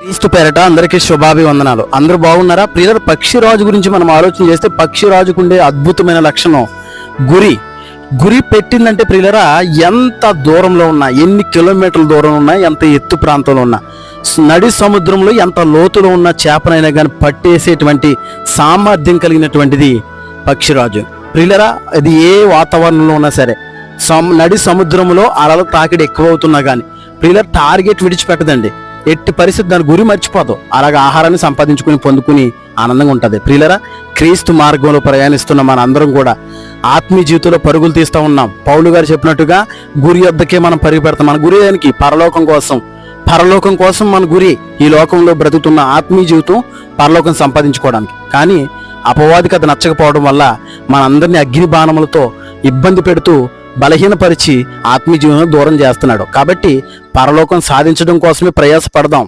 క్రీస్తు పేరట అందరికీ శుభాభివందనాలు. అందరూ బాగున్నారా? ప్రియుల పక్షిరాజు గురించి మనం ఆలోచన చేస్తే పక్షిరాజుకు ఉండే అద్భుతమైన లక్షణం గురి. గురి పెట్టిందంటే ప్రియులరా ఎంత దూరంలో ఉన్నా ఎన్ని కిలోమీటర్ల దూరంలో ఉన్నా ఎంత ఎత్తు ప్రాంతంలో ఉన్నా నడి సముద్రంలో ఎంత లోతులో ఉన్న చేపనైనా కానీ పట్టేసేటువంటి సామర్థ్యం కలిగినటువంటిది పక్షిరాజు. ప్రియులరా అది ఏ వాతావరణంలో ఉన్నా సరే సమ్ నడి సముద్రంలో అలల తాకిడి ఎక్కువ అవుతున్నా కానీ ప్రియుల టార్గెట్ విడిచిపెట్టదండి. ఎట్టి పరిస్థితి దాని గురి మర్చిపోదు. అలాగ ఆహారాన్ని సంపాదించుకుని పొందుకుని ఆనందంగా ఉంటుంది. ప్రియులరా క్రీస్తు మార్గంలో ప్రయాణిస్తున్న మన అందరం కూడా ఆత్మీయ జీవితంలో పరుగులు తీస్తూ ఉన్నాం. పౌలు గారు చెప్పినట్టుగా గురి వద్దకే మనం పరుగు పెడతాం మన గురి దానికి? పరలోకం కోసం. పరలోకం కోసం మన గురి ఈ లోకంలో బ్రతుకుతున్న ఆత్మీయ జీవితం పరలోకం సంపాదించుకోవడానికి. కానీ అపవాదికి అది నచ్చకపోవడం వల్ల మనందరినీ అగ్ని బాణములతో ఇబ్బంది పెడుతూ బలహీనపరిచి ఆత్మీయ జీవనం దూరం చేస్తున్నాడు. కాబట్టి పరలోకం సాధించడం కోసమే ప్రయాసపడదాం.